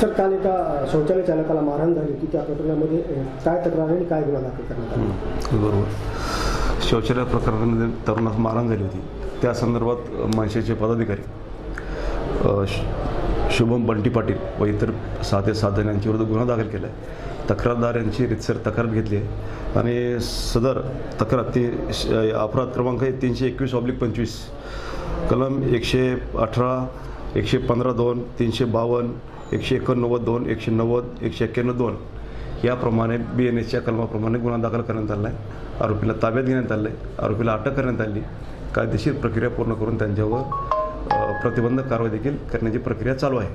Sir काल एका शौचालय चालकाला मारहाण झाली होती. त्या प्रकरणामध्ये काय तक्रार आणि काय गुन्हा दाखल करण्यात बरोबर. शौचालय प्रकरणामध्ये तरुणास मारहाण झाली होती. त्या संदर्भात मनसेचे पदाधिकारी शुभम बंटी पाटील व इतर सहा ते सात जण यांच्याविरुद्ध गुन्हा दाखल केला आहे तक्रारदार यांची रितसर तक्रार घेतली आहे. आणि सदर तक्रार ती श- अपराध क्रमांक आहे तीनशे एकवीस ऑब्लिक पंचवीस कलम एकशे अठरा एकशे पंधरा दोन तीनशे बावन्न एकशे एकोणनव्वद दोन एकशे नव्वद एकशे एक्क्याण्णव दोन. याप्रमाणे बी एन एसच्या कलमाप्रमाणे गुन्हा दाखल करण्यात आला आहे आरोपीला ताब्यात घेण्यात आलं आहे आरोपीला अटक करण्यात आली. कायदेशीर प्रक्रिया पूर्ण करून त्यांच्यावर प्रतिबंधक कारवाई देखील करण्याची प्रक्रिया चालू आहे.